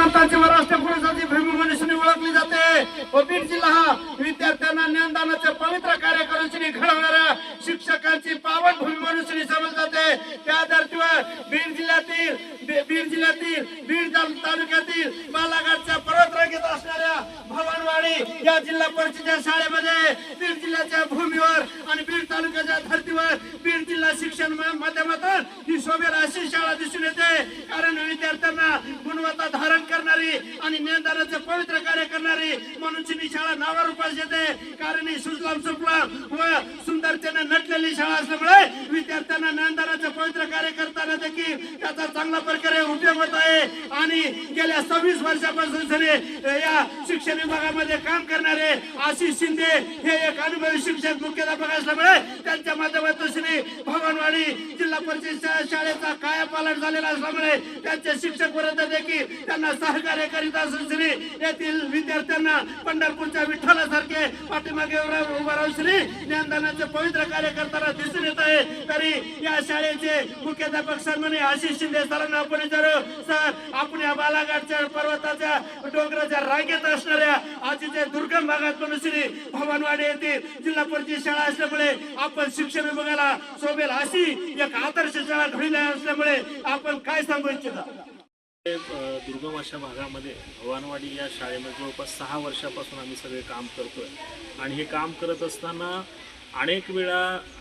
विद्यावंतांची व राष्ट्र पुरुषाची भूमी मनुष्यनी ओळखली जाते. व बीड जिल्हा हा विद्यार्थ्यांना ज्ञानदानाचे पवित्र कार्य करून श्री घडवणाऱ्या शिक्षकांची पावन भूमी मनुष्यनी समजली जाते. त्या धर्तीवर बीड जिल्ह्यातील बीड जिल्ह्यातील बीड तालुक्यातील बालाघाटच्या पर्वतरांगेत असणाऱ्या भवानवाडी या जिल्हा परिषदेच्या शाळेमध्ये बीड जिल्ह्याच्या भूमी आणि बीड तालुक्याच्या धर्तीवर बीड जिल्हा शिक्षण मा- माध्यमातून ही शोभेर अशी शाळा कारण विद्यार्थ्यांना गुणवत्ता धारण करणारी आणि ज्ञानदानाचे पवित्र कार्य करणारी म्हणून ही शाळा नावा रूपास येते. कारण ही सुजलाम सुफलाम व सुंदरतेने नटलेली शाळा असल्यामुळे विद्यार्थ्यांना ज्ञानदानाचे पवित्र कार्य करताना देखील त्याचा चांगला प्रकारे उपयोग होत आहे. आणि गेल्या सव्वीस वर्षापासून या शिक्षण विभागामध्ये काम करणारे आशिष शिंदे हे एक अनुभवी शिक्षक मुख्याध्यापक असल्यामुळे त्यांच्या माध्यमातून श्री भगवानवाडी जिल्हा परिषद शाळेचा शाळेचा कायापालट झालेला असल्यामुळे त्यांचे शिक्षक वर्ग देखील त्यांना सहकार्य करीत असून श्री येथील विद्यार्थ्यांना पंढरपूरच्या विठ्ठलासारखे पाठीमागे उभा राहून श्री ज्ञानदानाचे पवित्र कार्य करताना दिसून येत आहे. तरी या शाळेचे मुख्याध्यापक सन्माननीय आशिष शिंदे सरांना आपण विचारू सर आपण या बालाघाटच्या पर्वताच्या डोंगराच्या रांगेत असणाऱ्या आजीच्या दुर्गम भागात म्हणून श्री भवानवाडी येथील जिल्हा परिषद शाळा असल्यामुळे आपण शिक्षण विभागाला सोबेल अशी एक आदर्श शाळा घडली असल्यामुळे आपण काय सांगू इच्छिता? दुर्गम अशा भागामध्ये भवानवाडी या शाळेमध्ये जवळपास सहा वर्षापासून आम्ही सगळे काम करतोय. आणि हे काम करत असताना अनेक वेळा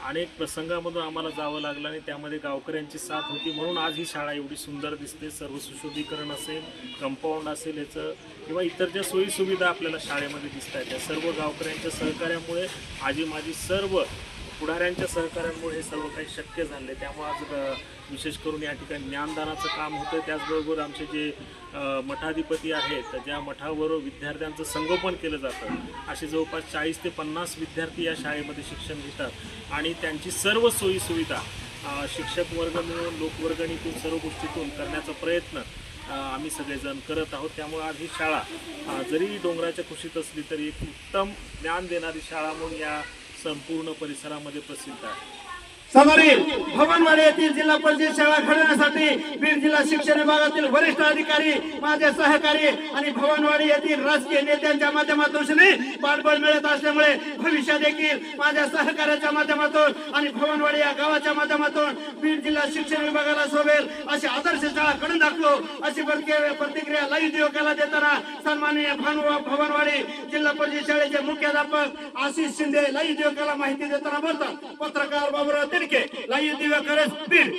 अनेक प्रसंगामधून आम्हाला जावं लागलं आणि त्यामध्ये गावकऱ्यांची साथ होती म्हणून आज ही शाळा एवढी सुंदर दिसते. सर्व सुशोभीकरण असेल कंपाऊंड असेल याचं किंवा इतर ज्या सोयीसुविधा आपल्याला शाळेमध्ये दिसत आहेत त्या सर्व गावकऱ्यांच्या सहकार्यामुळे आजी माझी सर्व पुढाऱ्यांच्या सहकार्यामुळे हे सर्व काही शक्य झाले त्यामुळे आज विशेष करून या ठिकाणी ज्ञानदानाचं काम होतं त्याचबरोबर आमचे जे मठाधिपती आहेत ज्या मठावर विद्यार्थ्यांचं संगोपन केलं जातं असे जवळपास चाळीस ते पन्नास विद्यार्थी या शाळेमध्ये शिक्षण घेतात. आणि त्यांची सर्व सोयीसुविधा शिक्षक वर्ग मिळून लोकवर्गणीतून सर्व गोष्टीतून करण्याचा प्रयत्न आम्ही सगळेजण करत आहोत. त्यामुळे आज ही शाळा जरी डोंगराच्या कुशीत असली तरी एक उत्तम ज्ञान देणारी शाळा म्हणून या संपूर्ण परिसरामध्ये प्रसिद्ध आहे. समोरील भवनवाडी येथील जिल्हा परिषद शाळा घडवण्यासाठी बीड जिल्हा शिक्षण विभागातील वरिष्ठ अधिकारी माझे सहकारी आणि भवनवाडी येथील राजकीय नेत्यांच्या माध्यमातून पाठबळ मिळत असल्यामुळे भविष्यात देखील माझ्या सहकार्याच्या माध्यमातून आणि भवनवाडी या गावाच्या माध्यमातून बीड जिल्हा शिक्षण विभागाला शोभेल अशी आदर्श शाळा घडून दाखलो अशी प्रतिक्रिया लाईव्ह युवकाला देताना सन्माननीय भानु- भवनवाडी जिल्हा परिषद शाळेचे मुख्याध्यापक आशिष शिंदे लाईव्ह युवकाला माहिती देताना बोलतात. पत्रकार बाबुराव तिडके लाईव्ह दिव्याकरच बीड